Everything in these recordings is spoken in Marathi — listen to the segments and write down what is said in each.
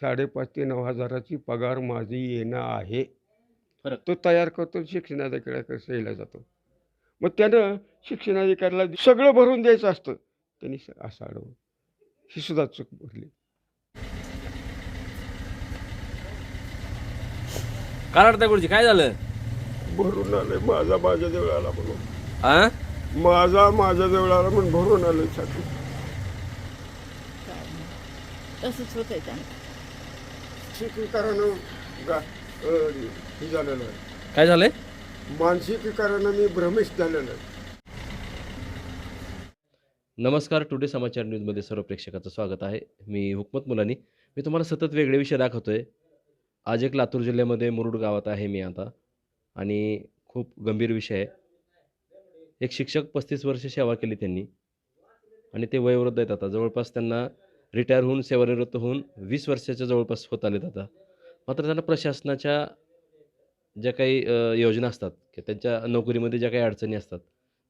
साडेपाच ते नऊ हजाराची पगार माझी येणं आहे. तो तयार करतो शिक्षणाधिकाऱ्याकडे सहीला जातो. मग त्यानं शिक्षणाधिकाऱ्याला सगळं भरून द्यायचं असतं. त्यांनी असं अडवलं. ही सुद्धा चूक भरली. काय रडताय गुरुजी? काय झालं? भरून आलंय. माझा माझ्या देवळाला म्हणून. आ? माझा माझ्या देवळाला म्हणून भरून आलंय छाती. तसंच होतंय त्यांना अं, हे झालेलं आहे. काय झालंय? मानसिकीकरानं मी भ्रमित झालेलं आहे. नमस्कार टुडे समाचार न्यूजमध्ये सर्व प्रेक्षकाचं स्वागत आहे. मी हुकमत मुलानी. मी तुम्हाला सतत वेगळे विषय दाखवतोय. आज एक लातूर जिल्ह्यामध्ये मुरुड गावात आहे मी आता. आणि खूप गंभीर विषय आहे. एक शिक्षक पस्तीस वर्ष सेवा केली त्यांनी. आणि ते वयोवृद्ध आहेत आता. जवळपास त्यांना रिटायर होऊन सेवानिवृत्त होऊन वीस वर्षाच्या जवळपास होत आलेत आता. मात्र त्यांना प्रशासनाच्या ज्या काही योजना असतात की त्यांच्या नोकरीमध्ये ज्या काही अडचणी असतात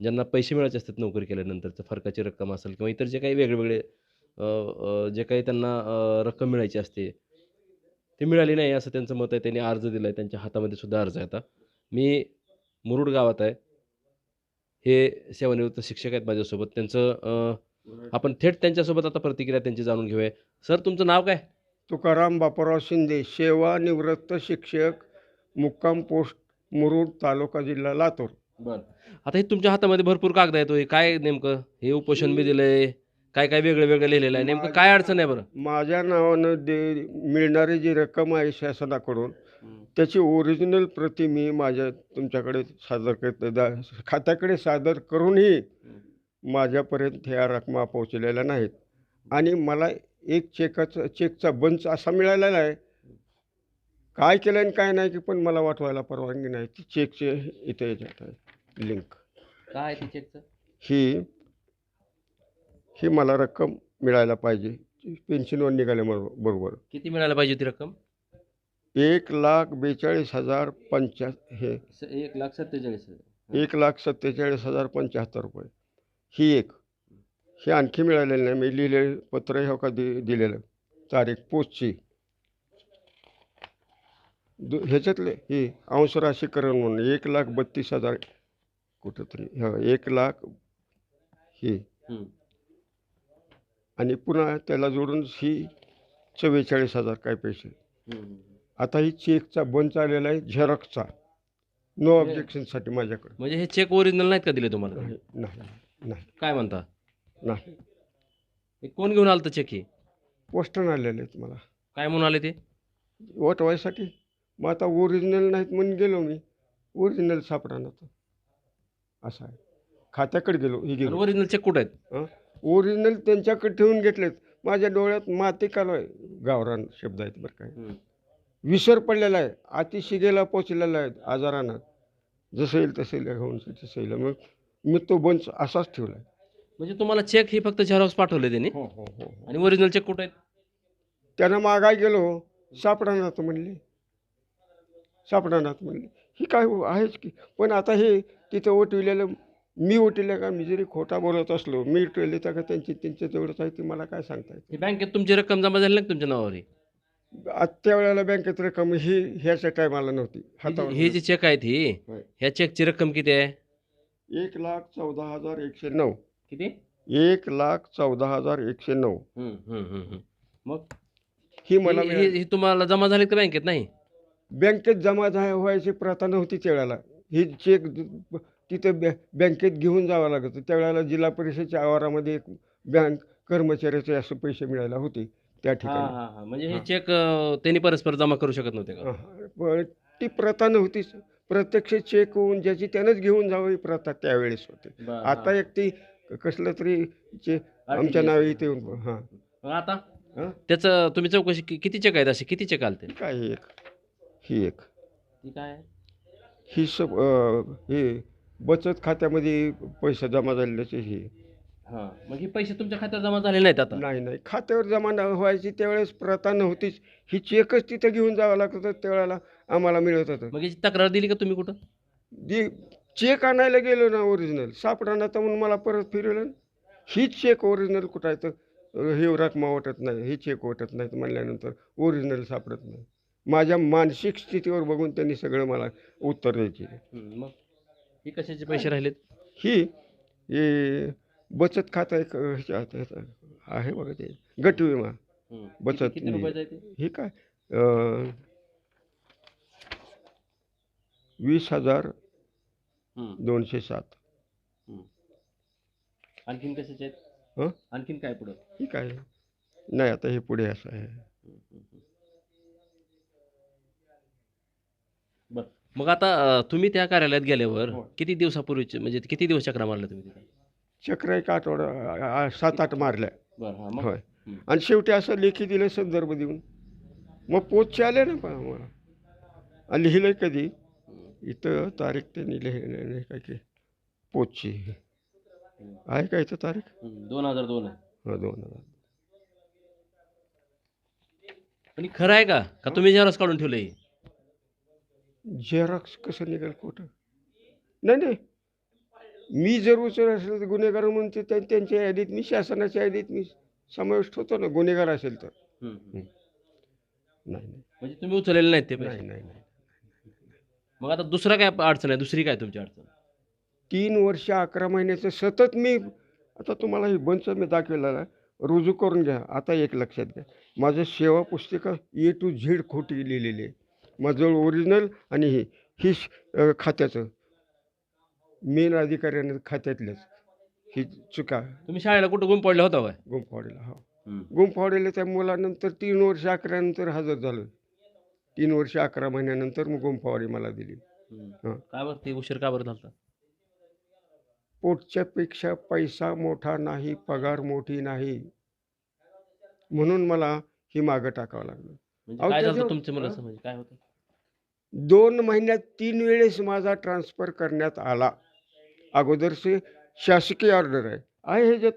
ज्यांना पैसे मिळायचे असतात नोकरी केल्यानंतरचं फरकाची रक्कम असेल किंवा इतर जे काही वेगवेगळे जे काही त्यांना रक्कम मिळायची असते ती मिळाली नाही असं त्यांचं मत आहे. त्यांनी अर्ज दिला आहे त्यांच्या हातामध्ये सुद्धा अर्ज आहे आता. मी मुरुड गावात आहे. हे सेवानिवृत्त शिक्षक आहेत माझ्यासोबत. त्यांचं आपण थेट त्यांच्यासोबत आता प्रतिक्रिया त्यांची जाणून घेऊया. सर तुमचं नाव काय? तुकाराम बापूराव शिंदे सेवानिवृत्त शिक्षक मुक्काम पोस्ट मुरुड तालुका जिल्हा लातूर. बरं. आता हे तुमच्या हातामध्ये भरपूर कागद आहेत हो. हे काय नेमकं? हे उपोषण बी दिलंय. काय काय वेगळं वेगळं लिहिलेलं आहे? नेमकं काय अडचण आहे बरं? माझ्या नावानं दे मिळणारी जी रक्कम आहे शासनाकडून त्याची ओरिजिनल प्रती मी माझ्या तुमच्याकडे सादर करत दा खात्याकडे सादर करूनही माझ्यापर्यंत ह्या रकमा पोहोचलेल्या नाहीत. आणि मला एक चेकाचा चेकचा बंच असा मिळालेला आहे. काय केलं आणि काय नाही की पण मला वाटवायला परवानगी नाही. ती चेकचे इथे याच्यात आहे. लिंक. काय ते चेकचं? ही ही मला रक्कम मिळायला पाहिजे. पेन्शनवर निघाल्या बरोबर. किती मिळायला पाहिजे ती रक्कम? एक लाख बेचाळीस हजार पंचा हे. स- एक लाख सत्तेचाळीस एक लाख सत्तेचाळीस हजार पंच्याहत्तर रुपये. ही एक हे आणखी मिळालेलं नाही. मी लिहिलेलं पत्र हे का दि दिलेलं. तारीख पोचची दु ह्याच्यातले ही अंशराशीकरण म्हणून एक लाख बत्तीस हजार कुठंतरी ह एक लाख ही. आणि पुन्हा त्याला जोडून ही चव्वेचाळीस हजार काय पैसे. आता ही चेकचा बंच आलेला आहे झेरॉक्सचा. नो हे- ऑब्जेक्शनसाठी माझ्याकडे. म्हणजे हे चेक ओरिजिनल नाहीत का दिले तुम्हाला? नाही. नाही. काय म्हणता? नाही. हे कोण घेऊन आलं चेक हे? पोस्टन आलेले आहेत मला. काय म्हणून आले ते? वटवायसाठी मग आता ओरिजिनल नाहीत म्हणून गेलो मी. ओरिजिनल सापडा तर असं आहे. खात्याकडे गेलो ही गेलो. ओरिजिनल चेक कुठं आहेत? ओरिजिनल त्यांच्याकडे ठेवून घेतलेत. माझ्या डोळ्यात माती कालो आहे. गावरान शब्द आहेत बरं काय विसर पडलेला आहे. अतिशिगेला पोचलेला आहे आजारानं. जसं येईल तसं येईल. होऊन तसं येईल. मग मी तो बंच असाच ठेवला म्हणजे तुम्हाला चेक हे फक्त झेरॉक्स पाठवले त्यांनी? हो हो हो आणि ओरिजिनल चेक कुठं आहेत? त्यानं मागाय गेलो सापडानात म्हणले. सापडानात म्हणले. ही काय हो, आहेच की पण आता हे तिथं ओटविलेलं मी ओटविलं का मी जरी खोटा बोलत असलो मी ओटविले त्या का त्यांची त्यांच्या तेवढंच आहे ती मला काय सांगता हे बँकेत तुमची रक्कम जमा झाली का तुमच्या नावावर ही? येत वेळेला बँकेत रक्कम ही ह्याच्या टायमाला नव्हती. हे हातावर हे जे चेक आहेत ही होय. ह्या चेकची रक्कम किती आहे? एक लाख चौदा हजार एकशे नऊ. किती? एक लाख चौदा हजार एकशे नऊ. हम्म, हम्म, हम्म, हम्म. मग ही मला हे- मिळाली. तुम्हाला जमा झाले का बँकेत? नाही. बँकेत जमा झा व्हायची प्रथा नव्हती त्यावेळेला. ही चेक द- तिथे बॅ बँकेत घेऊन जावं लागत. होतं. त्यावेळेला जिल्हा परिषदेच्या आवारामध्ये एक बँक कर्मचाऱ्याचे असं पैसे मिळायला होते त्या हा ठिकाणी. हा हा. म्हणजे हे हा. चेक त्यांनी परस्पर जमा करू शकत नव्हते का? हा, पण ती प्रथा नव्हतीच. प्रत्यक्ष चेक होऊन ज्याची त्यानंच घेऊन जावं ही प्रथा त्यावेळेस होती. बरं, आता. एक ती कसलं तरी आमच्या. नावे इथे येऊन हां. आता? हा? त्याचं तुम्ही चौकशी कि- किती चेक आहेत असे? किती चेक आलते? काय ही एक? ही एक. काय? ही सब अं, हे बचत खात्यामध्ये पैसे जमा झालेल्याचे ही. हा. मग हे पैसे तुमच्या खात्यात जमा झाले नाहीत आता? नाही नाही. खात्यावर जमा न व्हायची त्यावेळेस प्रथा नव्हतीच. ही चेकच तिथं घेऊन जावं लागत होतं त्यावेळेला. आम्हाला मिळत होतं. मग याची तक्रार दिली का तुम्ही कुठं? जी चेक आणायला गेलो ना ओरिजिनल सापडाना तर म्हणून मला परत फिरवलं. हीच चेक ओरिजिनल कुठं आहे तर हे रकमा वाटत नाही. हे चेक वाटत नाहीत म्हणल्यानंतर ओरिजिनल सापडत नाही. माझ्या मानसिक स्थितीवर बघून त्यांनी सगळं मला उत्तर द्यायचे हं, मग? ही कशाचे पैसे राहिलेत? ही हे बचत खातं एक ह्याच्यात ह्याचं आहे. बघा ते. गट विमा. हं. बचत किती- किती निधी. रुपयाचं आहे ते? हे काय? अं, वीस हजार दोनशे सात. आणखीन कशाचे आहेत? हं? आणखीन काय पुढं? हे काय? नाही आता हे पुढे असं आहे. बरं. मग आता अं, तुम्ही त्या कार्यालयात गेल्यावर हो. किती दिवसापूर्वीचे म्हणजे किती दिवस चक्रा मारला तुम्ही तिथे? चक्र एक आठवडा आ- आ- सात आठ मारल्या. बरं हां मग? होय. हं. आणि शेवटी असं लेखी दिलं संदर्भ देऊन. मग पोचचे आले ना पण आम्हाला. आणि लिहिलं कधी? इथं तारीख त्यांनी लिहिलं नाही काय की पोचची. आहे का इथं तारीख? हं, दोन हजार दोन आहे. हा दोन हजार. हे खरं आहे का? का तुम्ही जेरॉक्स काढून ठेवलं झेरॉक्स कसं निघेल खोटं? नाही नाही. मी जर उचल असेल तर गुन्हेगार म्हणून ते त्या- त्यांच्या यादीत मी शासनाच्या यादीत मी समाविष्ट होतो ना गुन्हेगार असेल तर. नाही नाही. म्हणजे तुम्ही उचललेले नाहीत ते पैसे? नाही नाही नाही. मग आता दुसरा काय अडचण आहे? दुसरी काय तुमची अडचण? तीन वर्ष अकरा महिन्याचं सतत मी आता तुम्हाला ही बंच मी दाखवलेला आहे. रुजू करून घ्या. आता एक लक्षात घ्या. माझं सेवा पुस्तिका ए टू झेड खोटी लिहिलेली आहे. माझं ओरिजिनल आणि हे ही श- अं, खात्याचं. मेन अधिकाऱ्याने खात्यातल्याच ही चुका. तुम्ही शाळेला कुठं गुम पडला होता काय? गुंफवाडीला हा. गुंफवाडीला त्या मुलानंतर तीन वर्ष अकरानंतर हजर झालो तीन वर्ष अकरा महिन्यानंतर मग गुंफवाडी मला दिली. हां. काय बरं ते उशीर का बरं झालता? पोटच्यापेक्षा पैसा मोठा नाही पगार मोठी नाही म्हणून मला ही मागं टाकावं लागलं. म्हणजे अहो, काय झालं त्याच्यावर- तुमचं मला? म्हणजे काय होतं? दोन महिन्यात तीन वेळेस माझा ट्रान्सफर करण्यात आला. अगोदरचे शासकीय ऑर्डर आहे. आहे ह्याच्यात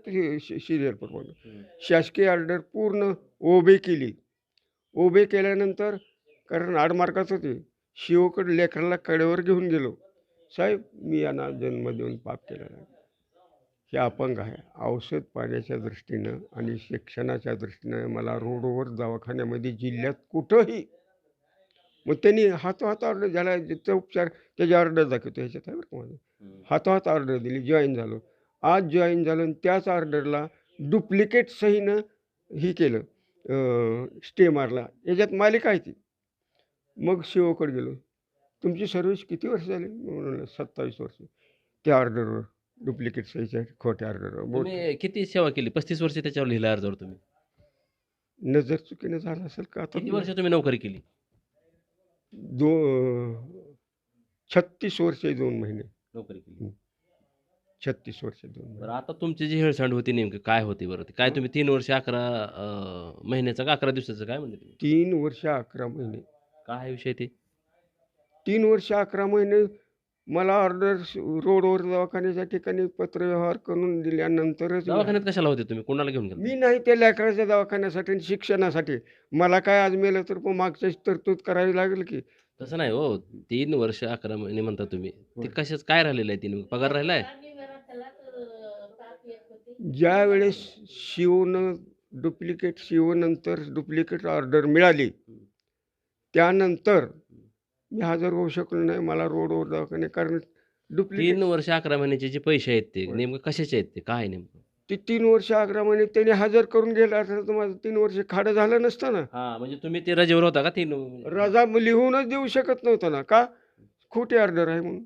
सिरियल प्रमाणे. शासकीय ऑर्डर पूर्ण ओबे केली. ओबे केल्यानंतर कारण आडमार्काच होते. शिवकडे लेकराला कडेवर घेऊन गेलो. साहेब मी यांना जन्म देऊन पाप केलेला आहे. हे अपंग आहे. औषध पाण्याच्या दृष्टीनं आणि शिक्षणाच्या दृष्टीनं मला रोडवर दवाखान्यामध्ये जिल्ह्यात कुठंही मग त्यांनी हातोहात ऑर्डर ज्याला जिथं उपचार त्याची ऑर्डर दाखवतो. ह्याच्यात आहे बरं का माझं. हातोहात ऑर्डर दिली. जॉईन झालो. आज जॉईन झालो आणि त्याच ऑर्डरला डुप्लिकेट सहीनं ही केलं. स्टे मारला. याच्यात मालिका आहे ती. मग शिवकडे गेलो. तुमची सर्व्हिस किती वर्ष झाली? म्हणून सत्तावीस वर्ष. त्या ऑर्डरवर डुप्लिकेट सहीच्या खोट्या ऑर्डरवर बोट तुम्ही किती सेवा केली? पस्तीस वर्ष त्याच्यावर लिहिला अर्जावर तुम्ही. नजर चुकीनं झालं असेल का आता? किती वर्ष तुम्ही नोकरी केली? दो छत्तीस वर्ष दोन महिने. नोकरी केली. छत्तीस वर्ष दोन महिने. बरं आता तुमची जी हेळसांड होती नेमकी काय होती बरं ते? काय तुम्ही तीन वर्ष अकरा अं, महिन्याचं का अकरा दिवसाचं? काय तुम्ही? तीन वर्ष अकरा महिने. काय विषय ते? तीन वर्ष अकरा महिने मला ऑर्डर रोडवर दवाखान्याच्या ठिकाणी पत्रव्यवहार करून दिल्यानंतरच दवाखान्यात कशाला होते तुम्ही? कोणाला घेऊन गेला? मी नाही त्या लेकराच्या दवाखान्यासाठी आणि शिक्षणासाठी. मला काय आज मेलं तर मग मागच्याच तरतूद करावी लागेल की? तसं नाही हो. तीन वर्ष अकरा महिने म्हणता तुम्ही. ते. कशाच काय राहिलेलं आहे तीन? पगार राहिलाय? ज्या वेळेस शिवनं डुप्लिकेट शिवनंतर डुप्लिकेट ऑर्डर मिळाली त्यानंतर मी हजर होऊ शकलो नाही मला रोडवर दवाखाने कारण डुप्लिकेट तीन वर्ष अकरा महिन्याचे जे पैसे आहेत ते होय. नेमकं कशाचे आहेत ते काय आहे नेमकं? ते तीन वर्ष अकरा महिने त्याने हजर करून गेला तर माझं तीन वर्ष खाडं झालं नसतं ना. हा म्हणजे तुम्ही ते रजेवर होता का तीन रजा लिहूनच देऊ शकत नव्हतं ना. का? खोटी ऑर्डर आहे म्हणून.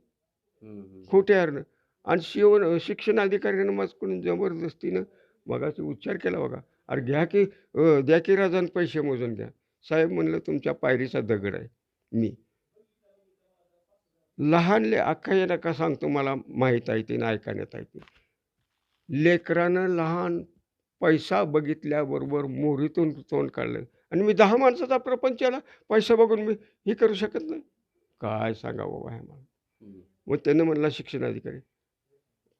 हम्म, हम्म. खोटे ऑर्डर आणि शिवण शिक्षण अधिकाऱ्यानं माझकडून जबरदस्तीनं मगाशी उच्चार केला बघा. अरे घ्या की अं, द्या की राजान पैसे मोजून द्या साहेब म्हणलं तुमच्या पायरीचा दगड आहे. मी. लहानले अख्खा नका सांगतो मला माहीत आहे ते ना ऐकण्यात आहे ते. लेकरानं लहान पैसा बघितल्याबरोबर मोहरीतून तोंड काढलं. आणि मी दहा माणसाचा प्रपंच आला पैसा बघून मी हे करू शकत नाही. काय सांगा बाबा ह्या मला? मग त्यानं म्हणला शिक्षण अधिकारी.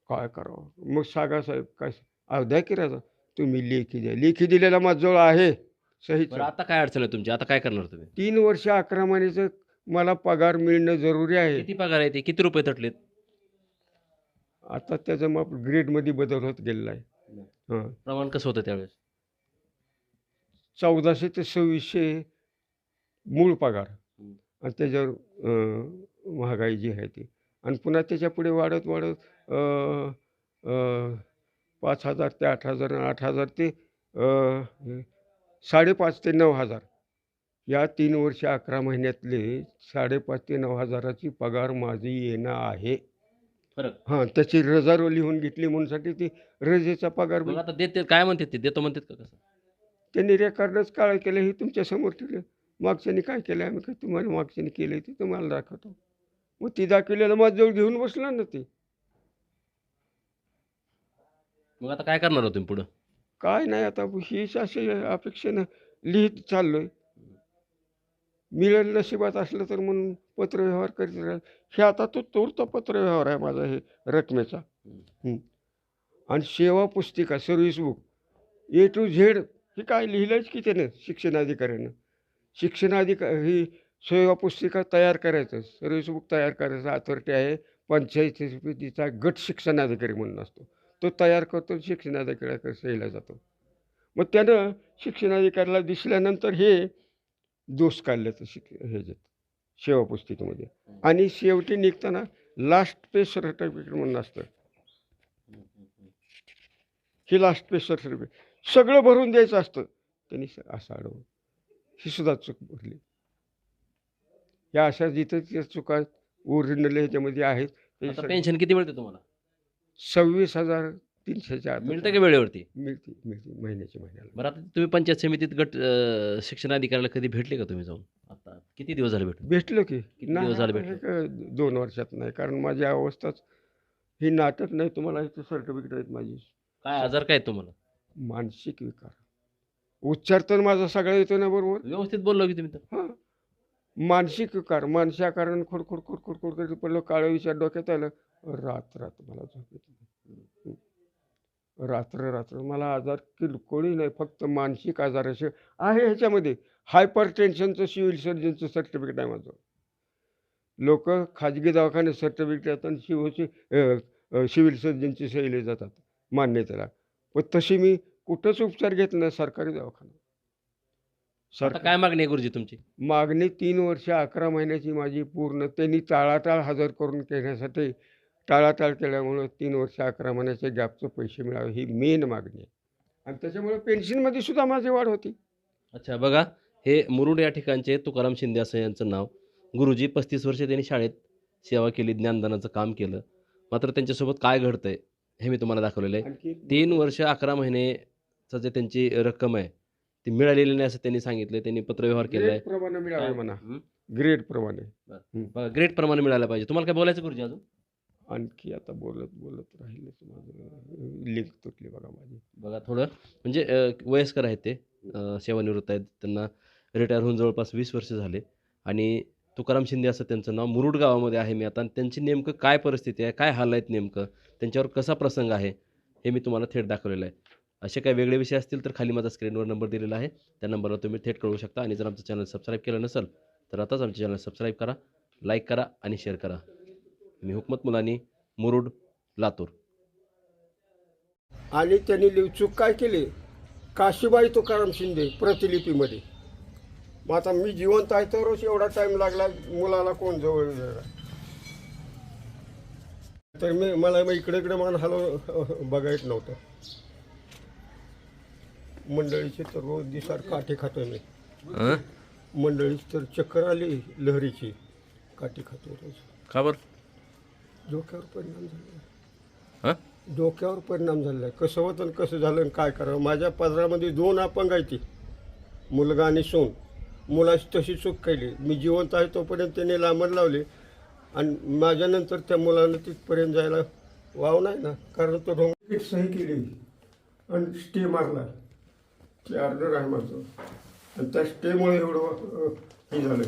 काय करावं? मग सागा साहेब काय अर्ध्या किराचा तुम्ही लेखी द्या. लेखी दिलेला माझजवळ आहे. सहीच बरं आता काय अडचण आहे तुमची? आता काय करणार तुम्ही? तीन वर्ष अकरा महिन्याचं मला पगार मिळणं जरुरी आहे. किती पगार आहे ते? किती रुपये तटलेत? आता त्याचं मग ग्रेडमध्ये बदल होत गेलेला आहे. हां. प्रमाण कसं होतं त्यावेळेस? चौदाशे ते सव्वीसशे मूळ पगार. आणि त्याच्यावर अं, महागाई जी आहे ती. आणि पुन्हा त्याच्या पुढे वाढत वाढत अं, अं, पाच हजार ते आठ हजार आठ हजार ते अं, साडेपाच ते नऊ हजार. या तीन वर्ष अकरा महिन्यातले साडेपाच ते नऊ हजाराची पगार माझी येणं आहे. फरक. हां त्याची रजा रो लिहून घेतली म्हणूनसाठी ती रजेचा पगार मग आता देते काय म्हणतात ते? देतो म्हणतात का कसं? त्यांनी रेकॉर्डच काळ केलं हे तुमच्यासमोर ठेवलं. मागच्यानी काय केलं आम्ही? काय तुम्हाला मागच्यानी केलं ते तुम्हाला दाखवतो. मग ती दाखवलेलं माझ्याजवळ घेऊन बसला ना ते. मग आता काय करणार हो तुम्ही पुढं? काय नाही आता हीच अशी अपेक्षेनं लिहित चाललोय. मिळेल नशिबात असलं तर म्हणून पत्रव्यवहार करीत राहील. हे आता तो तूर्त पत्रव्यवहार आहे माझा हे रकमेचा. आणि सेवा पुस्तिका service book A to Z हे काय लिहिलंच की त्यानं शिक्षणाधिकाऱ्यानं? शिक्षणाधिका ही सेवा पुस्तिका तयार करायचं सर्व्हिस बुक तयार करायचं अथॉरिटी आहे. पंचायत समितीचा गट शिक्षणाधिकारी म्हणून असतो. तो तयार करतो शिक्षणाधिकाऱ्याकडे सहीला जातो. मग त्यानं शिक्षणाधिकाऱ्याला दिसल्यानंतर हे दोष काढल्याचं शिक ह्याच्यात सेवा पुस्तिकेमध्ये. आणि शेवटी निघताना लास्ट पेज सर्टिफिकेट म्हणून असतं. हे लास्ट पेज सर्टिफिकेट सगळं भरून द्यायचं असतं. त्यांनी असं अडवलं ही सुद्धा चूक भरली. या अशा जिथं चुका ओरिजिनल ह्याच्यामध्ये आहेत पेन्शन किती मिळते तुम्हाला? सव्वीस हजार तीनशेच्या आत मिळतं का वेळेवरती? मिळते मिळते महिन्याच्या महिन्याला. बरं आता तुम्ही पंचायत समितीत गट अं, शिक्षणाधिकाऱ्याला कधी भेटले का तुम्ही जाऊन? आता किती दिवस झाले भेटून? भेटलो की. किती नाही, दिवस झाले काय दोन वर्षात नाही कारण माझी अवस्थाच ही नाटक नाही तुम्हाला इथं सर्टिफिकेट आहेत माझी. काय आजार काय आहेत तुम्हाला? मानसिक विकार. उच्चार तर माझा सगळा येतो ना बरोबर? व्यवस्थित बोललो की तुम्ही तर. हां. मानसिक विकार मानसिक कारण खोडखोड खोडखोड खोडखोड करीत पडलं काळं विचार डोक्यात आलं रात रात मला झोप येत. रात्र रात्र मला आजार किरकोळी नाही फक्त मानसिक आजार असे आहे ह्याच्यामध्ये. हायपर टेन्शनचं सिव्हिल सर्जनचं सर्टिफिकेट आहे माझं. लोक खाजगी दवाखान्यात सर्टिफिकेट येतात आणि शिवची सिव्हिल सर्जनची सैले जातात मान्यतेला. पण तशी मी कुठंच उपचार घेतला नाही सरकारी दवाखाना आता काय मागणी आहे गुरुजी तुमची? मागणी तीन वर्ष अकरा महिन्याची माझी पूर्ण त्यांनी टाळाटाळ हजर करून घेण्यासाठी टाळाटाळ केल्यामुळं तीन वर्ष अकरा महिन्याच्या गॅपचे पैसे मिळावे ही मेन मागणी आहे. आणि त्याच्यामुळे पेन्शनमध्ये सुद्धा माझी वाढ होती. अच्छा बघा हे मुरुड या ठिकाणचे तुकाराम शिंदे असं यांचं नाव. गुरुजी पस्तीस वर्षे त्यांनी शाळेत सेवा केली ज्ञानदानाचं काम केलं. मात्र त्यांच्यासोबत काय घडतंय हे मी तुम्हाला दाखवलेलं आहे. तीन वर्ष अकरा महिनेचं जे त्यांची रक्कम आहे ती मिळालेली नाही असं त्यांनी सांगितलं त्यांनी पत्रव्यवहार केला ग्रेड प्रमाणे मिळावे म्हणा. ग्रेड प्रमाणे. ग्रेट प्रमाणे मिळायला पाहिजे. तुम्हाला काय बोलायचं गुरुजी अजून? आणखी आता बोलत बोलत राहिले माझं. लिंक तुटली बघा माझी. बघा थोडं. म्हणजे वयस्कर आहेत ते. सेवानिवृत्त आहेत. त्यांना रिटायर होऊन जवळपास वीस वर्ष झाले. आणि तुकाराम शिंदे असं त्यांचं नाव मुरुड गावामध्ये आहे मी आता. आणि त्यांची नेमकं काय परिस्थिती आहे? काय हाल आहेत नेमकं? त्यांच्यावर कसा प्रसंग आहे? हे मी तुम्हाला थेट दाखवलेलं आहे. असे काही वेगळे विषय असतील तर खाली माझा स्क्रीनवर नंबर दिलेला आहे. त्या नंबरवर तुम्ही थेट कळवू शकता. आणि जर आमचं चॅनल सबस्क्राईब केलं नसेल तर आताच आमचे चॅनल सबस्क्राईब करा लाईक करा आणि शेअर करा. मी हुकमत मुलानी मुरुड लातूर. आणि त्यांनी लिव चूक काय केली? काशीबाई तुकाराम शिंदे प्रतिलिपीमध्ये. मग आता मी जिवंत आहे तरच एवढा टाईम लागला मुलाला कोण जवळ. तर मी मला मग इकडे इकडे मान हलव बघायत नव्हतं. मंडळीची तर रोज दिसार काठी खातो मी. मंडळीची तर चक्कर आली लहरीची. काठी खातो रोज. का बरं? डोक्यावर परिणाम झाला. हां? डोक्यावर परिणाम झालेला आहे कसं होतं आणि कसं झालं आणि काय करावं? माझ्या पदरामध्ये दोन अपंग आहेत ती. मुलगा आणि सोन. मुलाची तशी चूक केली. मी जिवंत आहे तोपर्यंत त्याने लांबण लावले. आणि माझ्यानंतर त्या मुलानं तिथपर्यंत जायला वाव नाही ना. कारण तो ढोंग सही केली. आणि स्टे मारला. ते अर्धर आहे माझं. आणि त्या स्टेमुळे एवढं अं, हे झालं.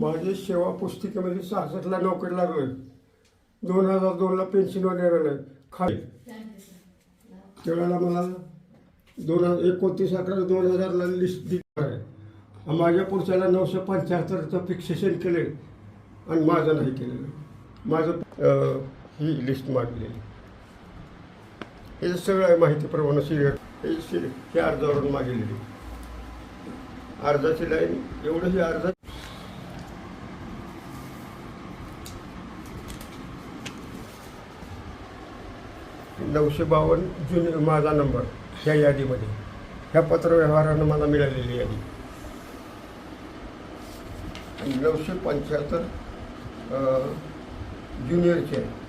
माझे सेवा पुस्तिकेमध्ये सहासष्टला नोकरी लागलं दोन हजार दोनला पेन्शनवर येणार खाली त्यावेळेला मला दोन हजार एकोणतीस अकरा दोन हजारला लिस्ट दिली. आहे माझ्या पुढच्याला नऊशे पंच्याहत्तरचं फिक्सेशन केले आणि माझं नाही केलेलं. माझं ही लिस्ट मागलेली हे सगळं आहे माहितीप्रमाणे सिरियल हे सिरि हे अर्जावरून मागलेली अर्जाची लाईन एवढं ही अर्ज नऊशे बावन्न जुन माझा नंबर ह्या यादीमध्ये. ह्या पत्रव्यवहारानं मला मिळालेली यादी. आणि नऊशे पंच्याहत्तर ज्युनियरचे आहे